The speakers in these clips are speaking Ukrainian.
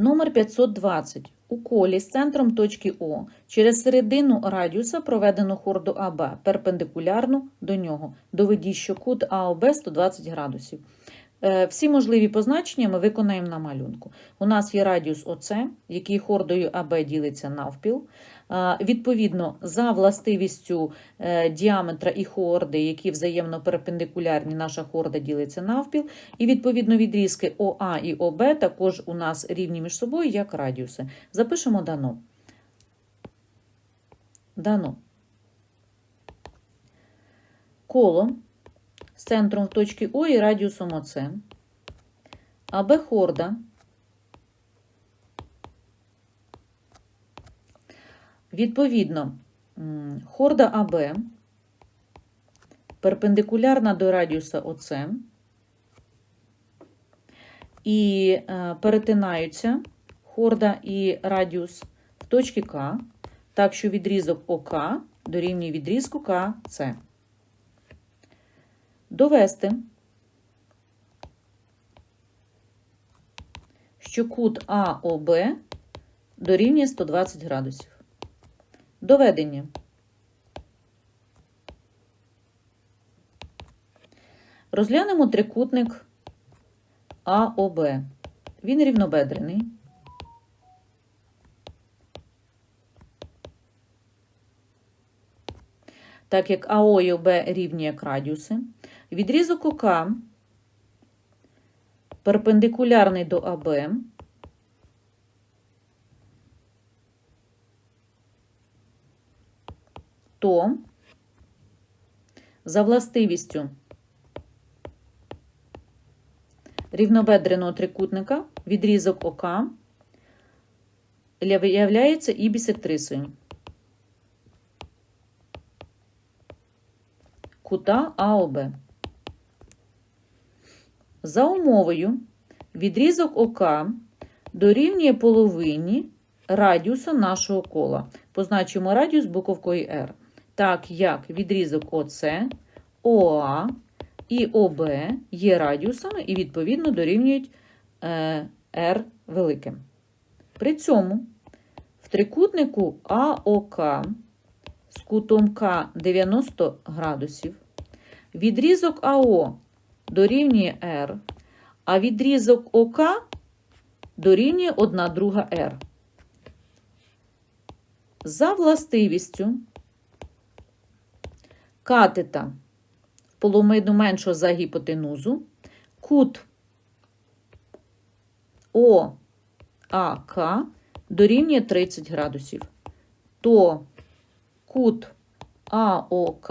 Номер 520. У колі з центром точки О через середину радіуса проведено хорду АБ перпендикулярну до нього. Доведіть, що кут АОБ 120 градусів. Е, Всі можливі позначення ми виконаємо на малюнку. У нас є радіус ОЦ, який хордою АБ ділиться навпіл. Відповідно, за властивістю е, діаметра і хорди, які взаємно перпендикулярні, наша хорда ділиться навпіл. І відповідно відрізки ОА і ОБ також у нас рівні між собою, як радіуси. Запишемо дано. Дано. Коло з центром в точці О і радіусом ОС. АБ хорда. Відповідно, хорда АБ перпендикулярна до радіуса ОС і е, перетинаються хорда і радіус в точці К, так що відрізок ОК дорівнює відрізку КС. Довести, що кут АОБ дорівнює 120 градусів. Доведення. Розглянемо трикутник АОБ. Він рівнобедрений. Так як АО і ОБ рівні як радіуси. Відрізок ОК перпендикулярний до АБ. То за властивістю рівнобедреного трикутника відрізок ОК являється і бісектрисою кута АОБ. За умовою відрізок ОК дорівнює половині радіуса нашого кола. Позначимо радіус буковкою R. Так як відрізок ОС, ОА і ОБ є радіусами і, відповідно, дорівнюють е, R великим. При цьому в трикутнику АОК з кутом К 90 градусів відрізок АО дорівнює R, а відрізок ОК дорівнює 1 друга R. За властивістю катета в полумиду меншого за гіпотенузу, кут ОАК дорівнює 30 градусів, то кут АОК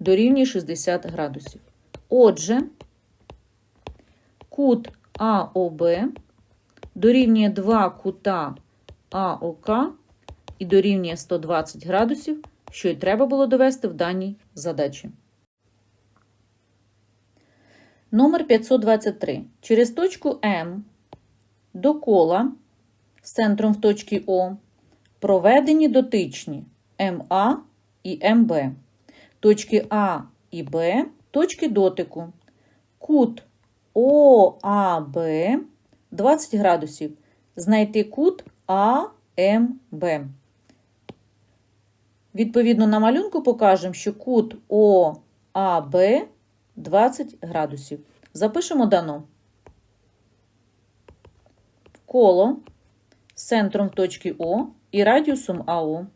дорівнює 60 градусів. Отже, кут АОБ дорівнює 2 кута АОК і дорівнює 120 градусів, що й треба було довести в даній задачі. Номер 523. Через точку М до кола з центром в точці О проведені дотичні МА і МБ. Точки А і Б точки дотику. Кут ОАБ 20 градусів. Знайти кут АМБ. Відповідно, на малюнку покажемо, що кут ОАБ 20 градусів. Запишемо дано. Коло з центром в точці О і радіусом АО.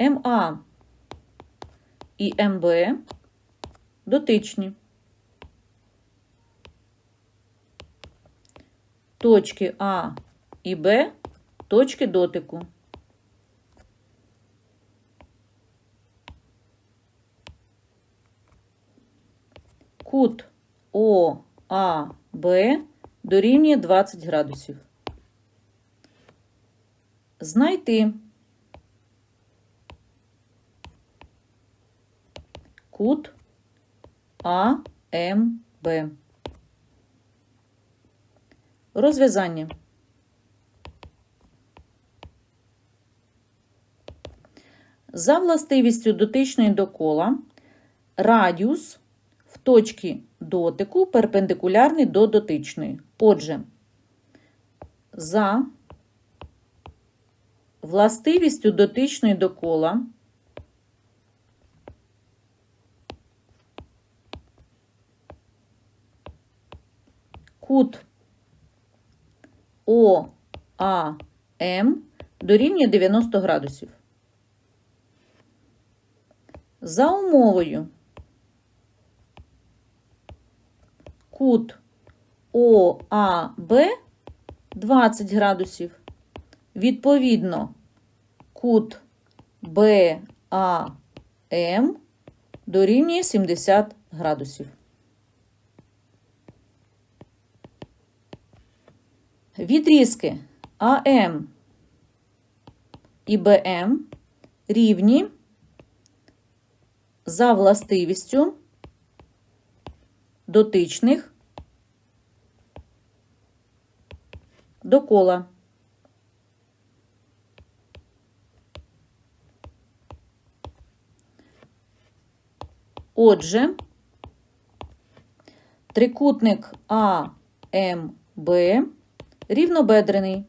МА і МБ дотичні. Точки А і Б точки дотику. Кут ОАБ дорівнює 20 градусів. Знайти кут АМБ. Розв'язання. За властивістю дотичної до кола радіус в точці дотику перпендикулярний до дотичної. Отже, за властивістю дотичної до кола кут ОАМ дорівнює 90 градусів. За умовою кут ОАБ 20 градусів. Відповідно, кут БАМ дорівнює 70 градусів. Відрізки АМ і БМ рівні за властивістю дотичних до кола. Отже, трикутник АМБ рівнобедрений.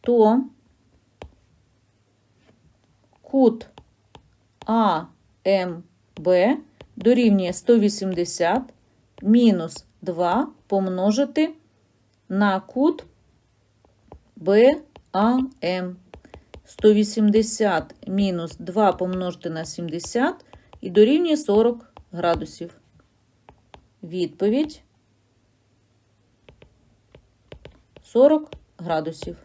То кут АМБ дорівнює 180 мінус 2 помножити на кут БАМ. 180 мінус 2 помножити на 70 і дорівнює 40 градусів. Відповідь 40 градусів.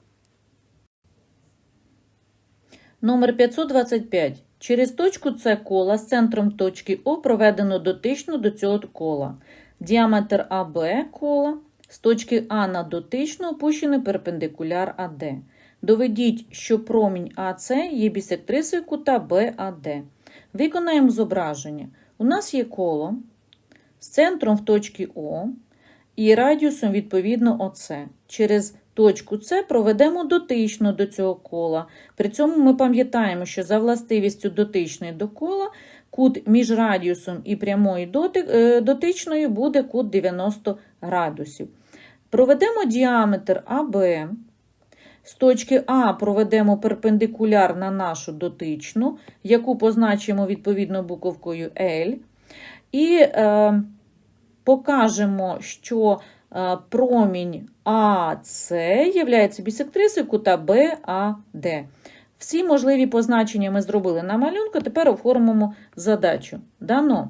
Номер 525. Через точку С кола з центром точки О проведено дотичну до цього кола. Діаметр АБ кола з точки А на дотичну опущений перпендикуляр АД. Доведіть, що промінь АС є бісектрисою кута БАД. Виконаємо зображення. У нас є коло з центром в точці О і радіусом, відповідно, ОС. Через точку С проведемо дотично до цього кола. При цьому ми пам'ятаємо, що за властивістю дотичної до кола кут між радіусом і прямою е, дотичною буде кут 90 градусів. Проведемо діаметр АБ. З точки А проведемо перпендикуляр на нашу дотичну, яку позначимо відповідно буковкою L. І е, покажемо, що промінь АС є бісектрисою кута БАД. Всі можливі позначення ми зробили на малюнку, тепер оформимо задачу. Дано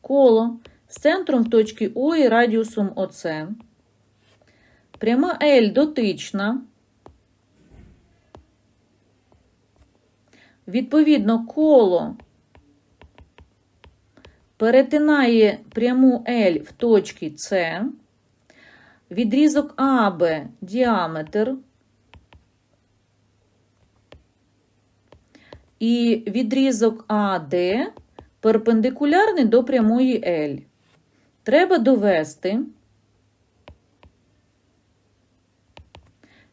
коло з центром в точці О і радіусом ОС. Пряма L дотична. Відповідно, коло перетинає пряму L в точці С, відрізок АБ діаметр і відрізок АД перпендикулярний до прямої L. Треба довести,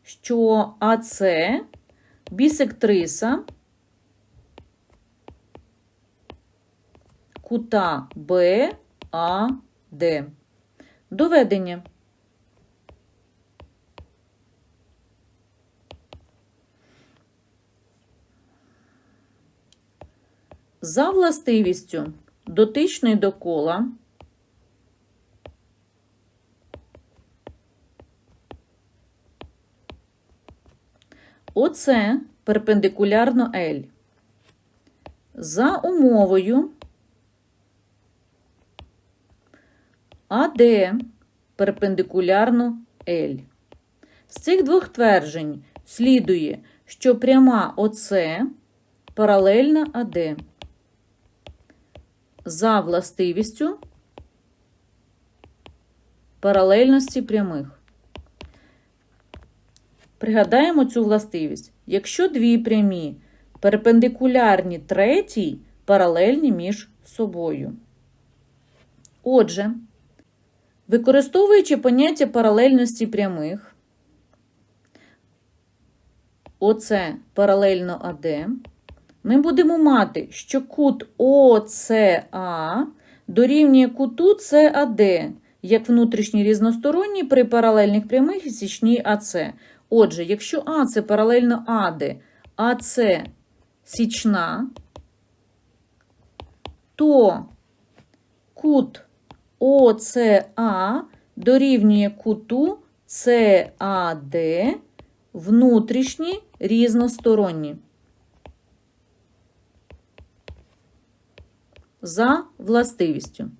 що АС бісектриса кута БАД. Доведення. За властивістю дотичної до кола Оце перпендикулярно L. За умовою АД перпендикулярно L. З цих двох тверджень слідує, що пряма ОС паралельна АД. За властивістю паралельності прямих. Пригадаємо цю властивість. Якщо дві прямі перпендикулярні третій, паралельні між собою. Отже, використовуючи поняття паралельності прямих, оце паралельно АД, ми будемо мати, що кут ОЦА дорівнює куту САД, як внутрішній різносторонній при паралельних прямих і січній АЦ. Отже, якщо А це паралельно АД, а це січна, то кут ОЦА дорівнює куту САД внутрішні різносторонні. За властивістю.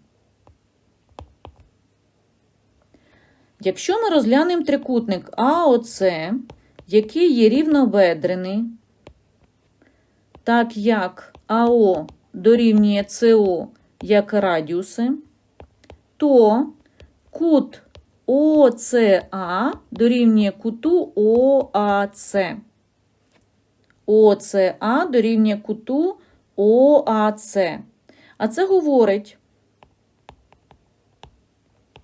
Якщо ми розглянемо трикутник АОЦ, який є рівнобедрений, так як АО дорівнює СО як радіуси, то кут ОЦА дорівнює куту ОАЦ. ОЦА дорівнює куту ОАЦ. А це говорить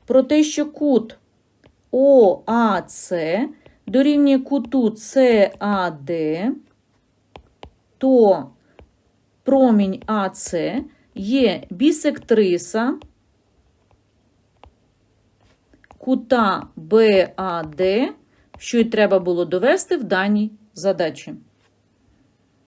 про те, що кут ОАЦ дорівнює куту САД, то промінь АЦ є бісектриса кута БАД, що й треба було довести в даній задачі.